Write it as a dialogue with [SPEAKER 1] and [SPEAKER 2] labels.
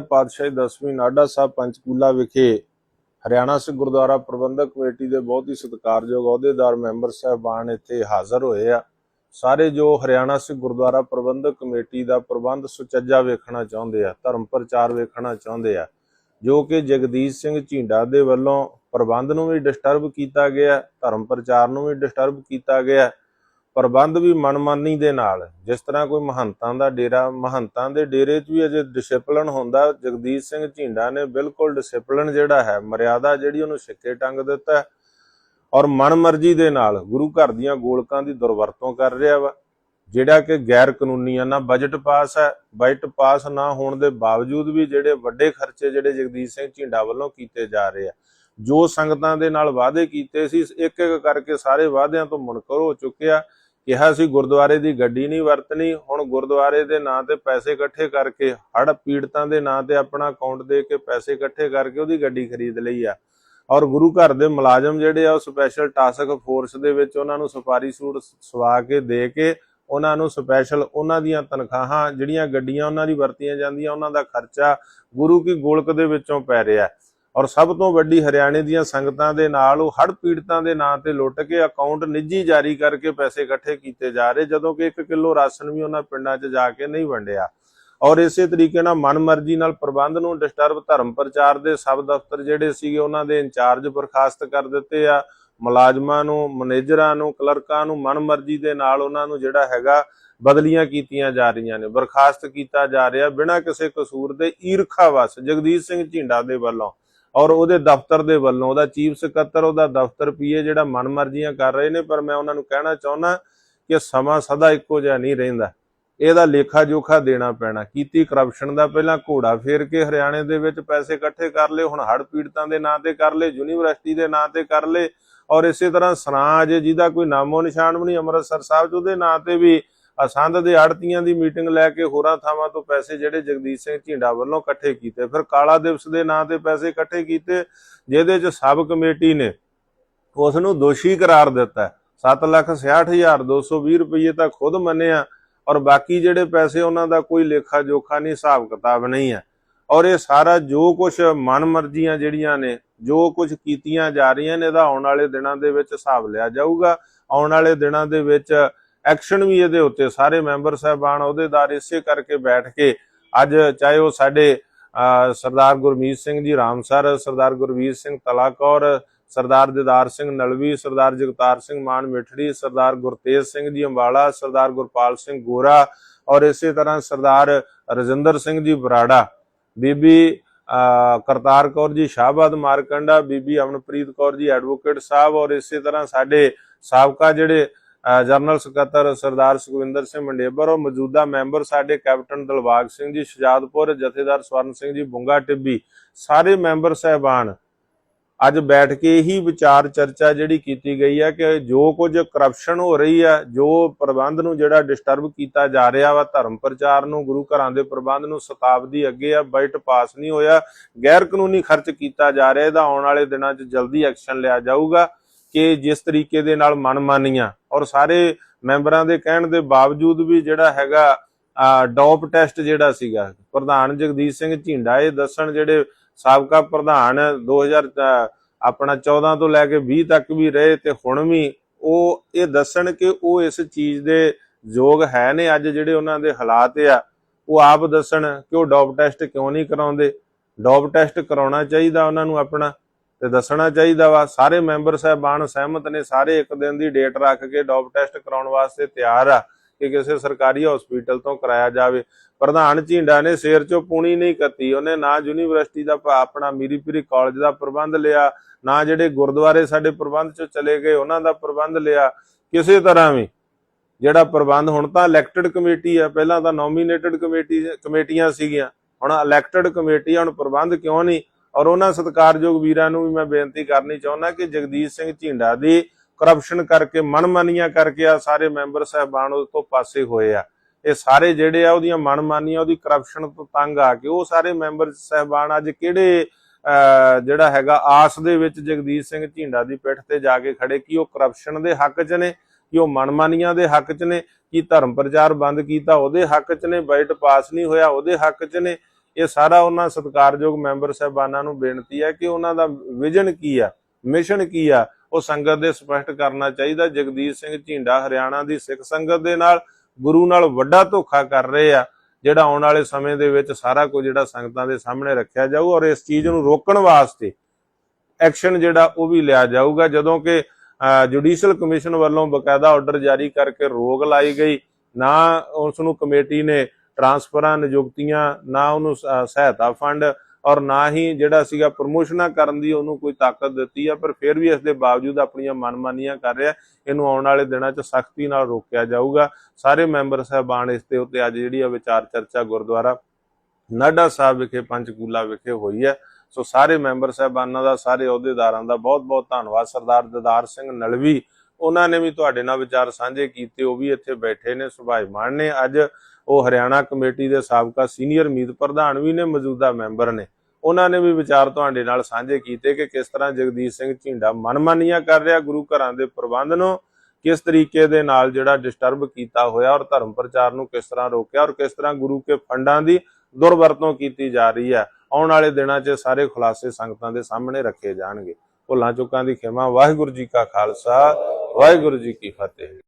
[SPEAKER 1] ਪਾਤਸ਼ਾਹੀ ਦਸਵੀਂ ਨਾਡਾ ਸਾਹਿਬ ਪੰਚਕੂਲਾ ਵਿਖੇ ਹਰਿਆਣਾ ਸਿੱਖ ਗੁਰਦੁਆਰਾ ਪ੍ਰਬੰਧਕ ਕਮੇਟੀ ਦੇ ਬਹੁਤ ਹੀ ਸਤਿਕਾਰਯੋਗ ਅਹੁਦੇਦਾਰ ਮੈਂਬਰ ਸਾਹਿਬਾਨ ਇੱਥੇ ਹਾਜ਼ਰ ਹੋਏ ਆ। ਸਾਰੇ ਜੋ ਹਰਿਆਣਾ ਸਿੱਖ ਗੁਰਦੁਆਰਾ ਪ੍ਰਬੰਧਕ ਕਮੇਟੀ ਦਾ ਪ੍ਰਬੰਧ ਸੁਚੱਜਾ ਵੇਖਣਾ ਚਾਹੁੰਦੇ ਆ, ਧਰਮ ਪ੍ਰਚਾਰ ਵੇਖਣਾ ਚਾਹੁੰਦੇ ਆ, ਜੋ ਕਿ ਜਗਦੀਸ਼ ਸਿੰਘ ਝੀਂਡਾ ਦੇ ਵੱਲੋਂ ਪ੍ਰਬੰਧ ਨੂੰ ਵੀ ਡਿਸਟਰਬ ਕੀਤਾ ਗਿਆ, ਧਰਮ ਪ੍ਰਚਾਰ ਨੂੰ ਵੀ ਡਿਸਟਰਬ ਕੀਤਾ ਗਿਆ ਪ੍ਰਬੰਧ ਵੀ ਮਨਮਾਨੀ ਦੇ ਨਾਲ। ਜਿਸ ਤਰ੍ਹਾਂ ਕੋਈ ਮਹੰਤਾਂ ਦਾ ਡੇਰਾ, ਮਹੰਤਾਂ ਦੇ ਡੇਰੇ 'ਚ ਵੀ ਅਜੇ ਡਿਸਪਲਿਨ ਹੁੰਦਾ, ਜਗਦੀਸ਼ ਸਿੰਘ ਝੀਂਡਾ ਨੇ ਬਿਲਕੁਲ ਡਿਸਪਲਿਨ ਜਿਹੜਾ ਹੈ, ਮਰਿਆਦਾ ਜਿਹੜੀ ਉਹਨੂੰ ਸਿੱਕੇ ਟੰਗ ਦਿੱਤਾ ਹੈ ਔਰ ਮਨਮਰਜ਼ੀ ਦੇ ਨਾਲ ਗੁਰੂ ਘਰ ਦੀਆਂ ਗੋਲਕਾਂ ਦੀ ਦੁਰਵਰਤੋਂ ਕਰ ਰਿਹਾ ਵਾ, ਜਿਹੜਾ ਕਿ ਗੈਰ ਕਾਨੂੰਨੀ ਆ ਨਾ ਬਜਟ ਪਾਸ ਹੈ ਬਜਟ ਪਾਸ ਨਾ ਹੋਣ ਦੇ ਬਾਵਜੂਦ ਵੀ ਜਿਹੜੇ ਵੱਡੇ ਖਰਚੇ ਜਿਹੜੇ ਜਗਦੀਸ਼ ਸਿੰਘ ਝੀਂਡਾ ਵੱਲੋਂ ਕੀਤੇ ਜਾ ਰਹੇ ਆ, ਜੋ ਸੰਗਤਾਂ ਦੇ ਨਾਲ ਵਾਅਦੇ ਕੀਤੇ ਸੀ ਇੱਕ ਇੱਕ ਕਰਕੇ ਸਾਰੇ ਵਾਅਦਿਆਂ ਤੋਂ ਮੁਨਕਰ ਹੋ ਚੁੱਕਿਆ। ਕਿਹਾ ਸੀ ਗੁਰਦੁਆਰੇ ਦੀ ਗੱਡੀ ਨਹੀਂ ਵਰਤਣੀ, ਹੁਣ ਗੁਰਦੁਆਰੇ ਦੇ ਨਾਂ ਤੇ ਪੈਸੇ ਇਕੱਠੇ ਕਰਕੇ ਹੜ ਪੀੜਤਾਂ ਦੇ ਨਾਂ ਤੇ ਆਪਣਾ ਅਕਾਊਂਟ ਦੇ ਕੇ ਪੈਸੇ ਇਕੱਠੇ ਕਰਕੇ ਉਹਦੀ ਗੱਡੀ ਖਰੀਦ ਲਈ ਆ। ਔਰ ਗੁਰੂ ਘਰ ਦੇ ਮੁਲਾਜ਼ਮ ਜਿਹੜੇ ਆ, ਉਹ ਸਪੈਸ਼ਲ ਟਾਸਕ ਫੋਰਸ ਦੇ ਵਿੱਚ ਉਹਨਾਂ ਨੂੰ ਸਫਾਰੀ ਸੂਟ ਸਵਾ ਕੇ ਦੇ ਕੇ ਉਹਨਾਂ ਨੂੰ ਸਪੈਸ਼ਲ ਉਹਨਾਂ ਦੀਆਂ ਤਨਖਾਹਾਂ, ਜਿਹੜੀਆਂ ਗੱਡੀਆਂ ਉਹਨਾਂ ਦੀ ਵਰਤੀਆਂ ਜਾਂਦੀਆਂ, ਉਹਨਾਂ ਦਾ ਖਰਚਾ ਗੁਰੂ ਕੀ ਗੋਲਕ ਦੇ ਵਿੱਚੋਂ ਪੈ ਰਿਹਾ। ਔਰ ਸਭ ਤੋਂ ਵੱਡੀ ਹਰਿਆਣੇ ਦੀਆਂ ਸੰਗਤਾਂ ਦੇ ਨਾਲ ਉਹ ਹੜ ਪੀੜਤਾਂ ਦੇ ਨਾਂ ਤੇ ਲੁੱਟ ਕੇ ਅਕਾਊਂਟ ਨਿੱਜੀ ਜਾਰੀ ਕਰਕੇ ਪੈਸੇ ਇਕੱਠੇ ਕੀਤੇ ਜਾ ਰਹੇ, ਜਦੋਂ ਕਿ 1 ਕਿਲੋ ਰਾਸ਼ਨ ਵੀ ਉਹਨਾਂ ਪਿੰਡਾਂ 'ਚ ਜਾ ਕੇ ਨਹੀਂ ਵੰਡਿਆ। ਔਰ ਇਸੇ ਤਰੀਕੇ ਨਾਲ ਮਨਮਰਜ਼ੀ ਨਾਲ ਪ੍ਰਬੰਧ ਨੂੰ ਡਿਸਟਰਬ ਧਰਮ ਪ੍ਰਚਾਰ ਦੇ ਸਬ ਦਫ਼ਤਰ ਜਿਹੜੇ ਸੀਗੇ ਉਹਨਾਂ ਦੇ ਇੰਚਾਰਜ ਬਰਖਾਸਤ ਕਰ ਦਿੱਤੇ ਆ। ਮੁਲਾਜ਼ਮਾਂ ਨੂੰ, ਮੈਨੇਜਰਾਂ ਨੂੰ, ਕਲਰਕਾਂ ਨੂੰ ਮਨਮਰਜ਼ੀ ਦੇ ਨਾਲ ਉਹਨਾਂ ਨੂੰ ਜਿਹੜਾ ਹੈਗਾ ਬਦਲੀਆਂ ਕੀਤੀਆਂ ਜਾ ਰਹੀਆਂ ਨੇ, ਬਰਖਾਸਤ ਕੀਤਾ ਜਾ ਰਿਹਾ ਬਿਨਾਂ ਕਿਸੇ ਕਸੂਰ ਦੇ ਈਰਖਾ ਵਸ। ਜਗਦੀਸ਼ ਸਿੰਘ ਝਿੰਡਾ ਦੇ ਵੱਲੋਂ ਔਰ ਉਹਦੇ ਦਫ਼ਤਰ ਦੇ ਵੱਲੋਂ, ਉਹਦਾ ਚੀਫ ਸਕੱਤਰ, ਉਹਦਾ ਦਫ਼ਤਰ ਪੀਏ ਜਿਹੜਾ ਮਨਮਰਜ਼ੀਆਂ ਕਰ ਰਹੇ ਨੇ, ਪਰ ਮੈਂ ਉਹਨਾਂ ਨੂੰ ਕਹਿਣਾ ਚਾਹੁੰਦਾ ਕਿ ਸਮਾਂ ਸਦਾ ਇੱਕੋ ਜਿਹਾ ਨਹੀਂ ਰਹਿੰਦਾ। ਇਹਦਾ ਲੇਖਾ ਜੋਖਾ ਦੇਣਾ ਪੈਣਾ। ਕੀਤੀ ਕਰਪਸ਼ਨ ਦਾ ਪਹਿਲਾਂ ਘੋੜਾ ਫੇਰ ਕੇ ਹਰਿਆਣੇ ਦੇ ਵਿੱਚ ਪੈਸੇ ਇਕੱਠੇ ਕਰ ਲਏ, ਹੁਣ ਹੜ ਪੀੜਤਾਂ ਦੇ ਨਾਂ ਤੇ ਕਰ ਲਏ, ਯੂਨੀਵਰਸਿਟੀ ਦੇ ਨਾਂ ਤੇ ਕਰ ਲਏ, ਔਰ ਇਸੇ ਤਰ੍ਹਾਂ ਸਨਾਜ ਜਿਹਦਾ ਕੋਈ ਨਾਮੋ ਨਿਸ਼ਾਨ ਵੀ ਨਹੀਂ, ਅੰਮ੍ਰਿਤਸਰ ਸਾਹਿਬ 'ਚ ਉਹਦੇ ਨਾਂ ਤੇ ਵੀ ਅਸੰਧ ਦੇ ਆੜਤੀਆਂ ਦੀ ਮੀਟਿੰਗ ਲੈ ਕੇ ਹੋਰਾਂ ਥਾਵਾਂ ਤੋਂ ਪੈਸੇ ਜਿਹੜੇ ਜਗਦੀਸ਼ ਸਿੰਘ ਝੀਂਡਾ ਵੱਲੋਂ ਇਕੱਠੇ ਕੀਤੇ। ਫਿਰ ਕਾਲਾ ਦਿਵਸ ਦੇ ਨਾਂ ਤੇ ਪੈਸੇ ਇਕੱਠੇ ਕੀਤੇ, ਜਿਹਦੇ 'ਚ ਸਬ ਕਮੇਟੀ ਨੇ ਉਸ ਨੂੰ ਦੋਸ਼ੀ ਕਰਾਰ ਦਿੱਤਾ। 766220 ਰੁਪਏ ਤਾਂ ਖੁਦ ਮੰਨਿਆ ਔਰ ਬਾਕੀ ਜਿਹੜੇ ਪੈਸੇ ਉਹਨਾਂ ਦਾ ਕੋਈ ਲੇਖਾ ਜੋਖਾ ਨਹੀਂ, ਹਿਸਾਬ ਕਿਤਾਬ ਨਹੀਂ ਹੈ। ਔਰ ਇਹ ਸਾਰਾ ਜੋ ਕੁਝ ਮਨਮਰਜ਼ੀਆਂ ਜਿਹੜੀਆਂ ਨੇ, ਜੋ ਕੁਝ ਕੀਤੀਆਂ ਜਾ ਰਹੀਆਂ ਨੇ, ਇਹਦਾ ਆਉਣ ਵਾਲੇ ਦਿਨਾਂ ਦੇ ਵਿੱਚ ਹਿਸਾਬ ਲਿਆ ਜਾਊਗਾ। ਆਉਣ ਵਾਲੇ ਦਿਨਾਂ ਦੇ ਵਿੱਚ ਐਕਸ਼ਨ ਵੀ ਇਹਦੇ ਉੱਤੇ, ਸਾਰੇ ਮੈਂਬਰ ਸਾਹਿਬਾਨ ਅਹੁਦੇਦਾਰ ਇਸੇ ਕਰਕੇ ਬੈਠ ਕੇ ਅੱਜ ਚਾਹੇ ਉਹ ਸਾਡੇ ਸਰਦਾਰ ਗੁਰਮੀਤ ਸਿੰਘ ਜੀ ਰਾਮਸਰ, ਸਰਦਾਰ ਗੁਰਵੀਰ ਸਿੰਘ ਤਲਾਕੌਰ, ਸਰਦਾਰ ਦਿਦਾਰ ਸਿੰਘ ਨਲਵੀ, ਸਰਦਾਰ ਜਗਤਾਰ ਸਿੰਘ ਮਾਨ ਮਿੱਠੜੀ, ਸਰਦਾਰ ਗੁਰਤੇਜ ਸਿੰਘ ਜੀ ਅੰਬਾਲਾ, ਸਰਦਾਰ ਗੁਰਪਾਲ ਸਿੰਘ ਗੋਰਾ ਔਰ ਇਸੇ ਤਰ੍ਹਾਂ ਸਰਦਾਰ ਰਜਿੰਦਰ ਸਿੰਘ ਜੀ ਬਰਾੜਾ, ਬੀਬੀ ਕਰਤਾਰ ਕੌਰ ਜੀ ਸ਼ਾਹਬਾਦ ਮਾਰਕੰਡਾ, ਬੀਬੀ ਅਮਨਪ੍ਰੀਤ ਕੌਰ ਜੀ ਐਡਵੋਕੇਟ ਸਾਹਿਬ ਔਰ ਇਸੇ ਤਰ੍ਹਾਂ ਸਾਡੇ ਸਾਬਕਾ ਜਿਹੜੇ ਜਨਰਲ ਸਕੱਤਰ ਸਰਦਾਰ ਸੁਖਵਿੰਦਰ ਸਿੰਘ ਮੰਡੇਬਰ ਔਰ ਮੌਜੂਦਾ ਮੈਂਬਰ ਸਾਡੇ ਕੈਪਟਨ ਦਲਬਾਗ ਸਿੰਘ ਜੀ, ਸ਼ਜਾਦਪੁਰ ਜਥੇਦਾਰ ਸਵਰਨ ਸਿੰਘ ਜੀ, ਬੁੰਗਾ ਟਿੱਬੀ, ਸਾਰੇ ਮੈਂਬਰ ਸਹਿਬਾਨ। ਅੱਜ ਬੈਠ ਕੇ ਇਹੀ ਵਿਚਾਰ ਚਰਚਾ ਜਿਹੜੀ ਕੀਤੀ ਗਈ ਹੈ ਕਿ ਜੋ ਕੁਝ ਕਰਪਸ਼ਨ ਹੋ ਰਹੀ ਹੈ, ਜੋ ਪ੍ਰਬੰਧ ਨੂੰ ਜਿਹੜਾ ਡਿਸਟਰਬ ਕੀਤਾ ਜਾ ਰਿਹਾ ਵਾ, ਧਰਮ ਪ੍ਰਚਾਰ ਨੂੰ, ਗੁਰੂ ਘਰਾਂ ਦੇ ਪ੍ਰਬੰਧ ਨੂੰ ਸ਼ਤਾਬਦੀ ਅੱਗੇ ਆ, ਬਜਟ ਪਾਸ ਨਹੀਂ ਹੋਇਆ ਗੈਰ ਕਾਨੂੰਨੀ ਖਰਚ ਕੀਤਾ ਜਾ ਰਿਹਾ, ਇਹਦਾ ਆਉਣ ਵਾਲੇ ਦਿਨਾਂ 'ਚ ਜਲਦੀ ਐਕਸ਼ਨ ਲਿਆ ਜਾਊਗਾ। ਕਿ ਜਿਸ ਤਰੀਕੇ ਦੇ ਨਾਲ ਮਨਮਾਨੀਆਂ ਔਰ ਸਾਰੇ ਮੈਂਬਰਾਂ ਦੇ ਕਹਿਣ ਦੇ ਬਾਵਜੂਦ ਵੀ ਜਿਹੜਾ ਹੈਗਾ ਡੌਪ ਟੈਸਟ ਜਿਹੜਾ ਸੀਗਾ ਪ੍ਰਧਾਨ ਜਗਦੀਸ਼ ਸਿੰਘ ਝਿੰਡਾ ਇਹ ਦੱਸਣ ਜਿਹੜੇ ਸਾਬਕਾ ਪ੍ਰਧਾਨ 2000 ਅ, ਆਪਣਾ 14 ਤੋਂ ਲੈ ਕੇ 20 ਤੱਕ ਵੀ ਰਹੇ ਤੇ ਹੁਣ ਵੀ ਉਹ ਇਹ ਦੱਸਣ ਕਿ ਉਹ ਇਸ ਚੀਜ਼ ਦੇ ਯੋਗ ਹੈ ਨੇ ਅੱਜ ਜਿਹੜੇ ਉਹਨਾਂ ਦੇ ਹਾਲਾਤ ਆ ਉਹ ਆਪ ਦੱਸਣ ਕਿ ਉਹ ਡੌਪ ਟੈਸਟ ਕਿਉਂ ਨਹੀਂ ਕਰਾਉਂਦੇ? ਡੌਪ ਟੈਸਟ ਕਰਾਉਣਾ ਚਾਹੀਦਾ ਉਹਨਾਂ ਨੂੰ ਆਪਣਾ। ਤੇ ਦੱਸਣਾ ਚਾਹੀਦਾ ਵਾ, ਸਾਰੇ ਮੈਂਬਰ ਸਾਹਿਬਾਨ ਸਹਿਮਤ ਨੇ, ਸਾਰੇ ਇੱਕ ਦਿਨ ਦੀ ਡੇਟ ਰੱਖ ਕੇ ਡੌਪ ਟੈਸਟ ਕਰਾਉਣ ਵਾਸਤੇ ਤਿਆਰ ਆ ਕਿ ਕਿਸੇ ਸਰਕਾਰੀ ਹਸਪੀਟਲ ਤੋਂ ਕਰਾਇਆ ਜਾਵੇ। ਪ੍ਰਧਾਨ ਝੀਂਡਾ ਨੇ ਸਿਰ ਚੋਂ ਪੂਣੀ ਨਹੀਂ ਕੱਤੀ, ਉਹਨੇ ਨਾ ਯੂਨੀਵਰਸਿਟੀ ਦਾ ਪ- ਆਪਣਾ ਮੀਰੀਪੀਰੀ ਕਾਲਜ ਦਾ ਪ੍ਰਬੰਧ ਲਿਆ, ਨਾ ਜਿਹੜੇ ਗੁਰਦੁਆਰੇ ਸਾਡੇ ਪ੍ਰਬੰਧ ਚੋਂ ਚਲੇ ਗਏ, ਉਹਨਾਂ ਦਾ ਪ੍ਰਬੰਧ ਲਿਆ। ਕਿਸੇ ਤਰ੍ਹਾਂ ਵੀ ਜਿਹੜਾ ਪ੍ਰਬੰਧ, ਹੁਣ ਤਾਂ ਇਲੈਕਟਿਡ ਕਮੇਟੀ ਆ, ਪਹਿਲਾਂ ਤਾਂ ਨੋਮੀਨੇਟਡ ਕਮੇਟੀ, ਕਮੇਟੀਆਂ ਸੀਗੀਆਂ, ਹੁਣ ਇਲੈਕਟਿਡ ਕਮੇਟੀ ਹੁਣ ਪ੍ਰਬੰਧ ਕਿਉਂ ਨਹੀਂ? ਔਰ ਉਹਨਾਂ ਸਤਿਕਾਰਯੋਗ ਵੀਰਾਂ ਨੂੰ ਵੀ ਮੈਂ ਬੇਨਤੀ ਕਰਨੀ ਚਾਹੁੰਦਾ ਕਿ ਜਗਦੀਸ਼ ਸਿੰਘ ਝਿੰਡਾ ਦੀ ਕਰਪਸ਼ਨ ਕਰਕੇ ਮਨਮਾਨੀਆਂ ਕਰਕੇ ਆ ਸਾਰੇ ਮੈਂਬਰ ਸਾਹਿਬਾਨ ਉਹ ਤੋਂ ਪਾਸੇ ਹੋਏ ਆ। ਇਹ ਸਾਰੇ ਜਿਹੜੇ ਆ ਉਹਦੀਆਂ ਮਨਮਾਨੀਆਂ ਉਹਦੀ ਕਰਪਸ਼ਨ ਤੋਂ ਤੰਗ ਆ ਕੇ ਉਹ ਸਾਰੇ ਮੈਂਬਰ ਸਾਹਿਬਾਨ ਅੱਜ ਕਿਹੜੇ ਅਹ, ਜਿਹੜਾ ਹੈਗਾ ਆਸ ਦੇ ਵਿੱਚ ਜਗਦੀਸ਼ ਸਿੰਘ ਝਿੰਡਾ ਦੀ ਪਿੱਠ ਤੇ ਜਾ ਕੇ ਖੜੇ ਕਿ ਉਹ ਕਰਪਸ਼ਨ ਦੇ ਹੱਕ 'ਚ ਨੇ ਕਿ ਉਹ ਮਨਮਾਨੀਆਂ ਦੇ ਹੱਕ 'ਚ ਨੇ ਕਿ ਧਰਮ ਪ੍ਰਚਾਰ ਬੰਦ ਕੀਤਾ ਉਹਦੇ ਹੱਕ 'ਚ ਨੇ ਬਜਟ ਪਾਸ ਨਹੀਂ ਹੋਇਆ ਉਹਦੇ ਹੱਕ 'ਚ ਨੇ। ਇਹ ਸਾਰਾ ਉਹਨਾਂ ਸਤਿਕਾਰਯੋਗ ਮੈਂਬਰ ਸਾਹਿਬਾਨਾਂ ਨੂੰ ਬੇਨਤੀ ਹੈ ਕਿ ਉਹਨਾਂ ਦਾ ਵਿਜ਼ਨ ਕੀ ਆ, ਮਿਸ਼ਨ ਕੀ ਆ, ਉਹ ਸੰਗਤ ਦੇ ਸਪਸ਼ਟ ਕਰਨਾ ਚਾਹੀਦਾ। ਜਗਦੀਸ਼ ਸਿੰਘ ਝੀਂਡਾ ਹਰਿਆਣਾ ਦੀ ਸਿੱਖ ਸੰਗਤ ਦੇ ਨਾਲ ਗੁਰੂ ਨਾਲ ਵੱਡਾ ਧੋਖਾ ਕਰ ਰਹੇ ਆ, ਜਿਹੜਾ ਆਉਣ ਵਾਲੇ ਸਮੇਂ ਦੇ ਵਿੱਚ ਸਾਰਾ ਕੁਝ ਜਿਹੜਾ ਸੰਗਤਾਂ ਦੇ ਸਾਹਮਣੇ ਰੱਖਿਆ ਜਾਊ ਔਰ ਇਸ ਚੀਜ਼ ਨੂੰ ਰੋਕਣ ਵਾਸਤੇ ਐਕਸ਼ਨ ਜਿਹੜਾ ਉਹ ਵੀ ਲਿਆ ਜਾਊਗਾ। ਜਦੋਂ ਕਿ ਜੁਡੀਸ਼ੀਅਲ ਕਮਿਸ਼ਨ ਵੱਲੋਂ ਬਕਾਇਦਾ ਆਰਡਰ ਜਾਰੀ ਕਰਕੇ ਰੋਕ ਲਾਈ ਗਈ, ਨਾ ਉਸ ਨੂੰ ਕਮੇਟੀ ਨੇ ਟਰਾਂਸਫਰਾਂ ਨਿਯੁਕਤੀਆਂ, ਨਾ ਉਹਨੂੰ ਸਹਾਇਤਾ ਫੰਡ ਔਰ ਨਾ ਹੀ ਜਿਹੜਾ ਸੀਗਾ ਪ੍ਰਮੋਸ਼ਨਾਂ ਕਰਨ ਦੀ ਉਹਨੂੰ ਕੋਈ ਤਾਕਤ ਦਿੱਤੀ ਆ, ਪਰ ਫਿਰ ਵੀ ਇਸ ਦੇ ਬਾਵਜੂਦ ਆਪਣੀਆਂ ਮਨਮਾਨੀਆਂ ਕਰ ਰਿਹਾ। ਇਹਨੂੰ ਆਉਣ ਵਾਲੇ ਦਿਨਾਂ 'ਚ ਸਖਤੀ ਨਾਲ ਰੋਕਿਆ ਜਾਊਗਾ। ਸਾਰੇ ਮੈਂਬਰ ਸਾਹਿਬਾਨ ਇਸ ਦੇ ਉੱਤੇ ਅੱਜ ਜਿਹੜੀ ਆ ਵਿਚਾਰ ਚਰਚਾ ਗੁਰਦੁਆਰਾ ਨਾਡਾ ਸਾਹਿਬ ਵਿਖੇ, ਪੰਚਕੂਲਾ ਵਿਖੇ ਹੋਈ ਹੈ ਸੋ ਸਾਰੇ ਮੈਂਬਰ ਸਾਹਿਬਾਨਾਂ ਦਾ, ਸਾਰੇ ਅਹੁਦੇਦਾਰਾਂ ਦਾ ਬਹੁਤ-ਬਹੁਤ ਧੰਨਵਾਦ। ਸਰਦਾਰ ਦਦਾਰ ਸਿੰਘ ਨਲਵੀ, ਉਹਨਾਂ ਨੇ ਵੀ ਤੁਹਾਡੇ ਨਾਲ ਵਿਚਾਰ ਸਾਂਝੇ ਕੀਤੇ, ਉਹ ਵੀ ਇੱਥੇ ਬੈਠੇ ਨੇ ਸੁਭਾਈਮਾਨ ਨੇ ਅੱਜ ਉਹ ਹਰਿਆਣਾ ਕਮੇਟੀ ਦੇ ਸਾਬਕਾ ਸੀਨੀਅਰ ਮੀਤ ਪ੍ਰਧਾਨ ਵੀ ਨੇ, ਮੌਜੂਦਾ ਮੈਂਬਰ ਨੇ। ਉਹਨਾਂ ਨੇ ਵੀ ਵਿਚਾਰ ਤੁਹਾਡੇ ਨਾਲ ਸਾਂਝੇ ਕੀਤੇ ਕਿ ਕਿਸ ਤਰ੍ਹਾਂ ਜਗਦੀਸ਼ ਸਿੰਘ ਝਿੰਡਾ ਮਨਮਾਨੀਆਂ ਕਰ ਰਿਹਾ, ਗੁਰੂ ਘਰਾਂ ਦੇ ਪ੍ਰਬੰਧ ਨੂੰ, ਕਿਸ ਤਰੀਕੇ ਦੇ ਨਾਲ ਜਿਹੜਾ ਡਿਸਟਰਬ ਕੀਤਾ ਹੋਇਆ ਔਰ ਧਰਮ ਪ੍ਰਚਾਰ ਨੂੰ ਕਿਸ ਤਰ੍ਹਾਂ ਰੋਕਿਆ ਔਰ ਕਿਸ ਤਰ੍ਹਾਂ ਗੁਰੂ ਕੇ ਫੰਡਾਂ ਦੀ ਦੁਰਵਰਤੋਂ ਕੀਤੀ ਜਾ ਰਹੀ ਹੈ। ਆਉਣ ਵਾਲੇ ਦਿਨਾਂ 'ਚ ਸਾਰੇ ਖੁਲਾਸੇ ਸੰਗਤਾਂ ਦੇ ਸਾਹਮਣੇ ਰੱਖੇ ਜਾਣਗੇ। ਭੁੱਲਾਂ ਚੁੱਕਾਂ ਦੀ ਖਿਮਾ, ਵਾਹਿਗੁਰੂ ਜੀ ਕਾ ਖਾਲਸਾ, ਵਾਹਿਗੁਰੂ ਜੀ ਕੀ ਫਤਿਹ।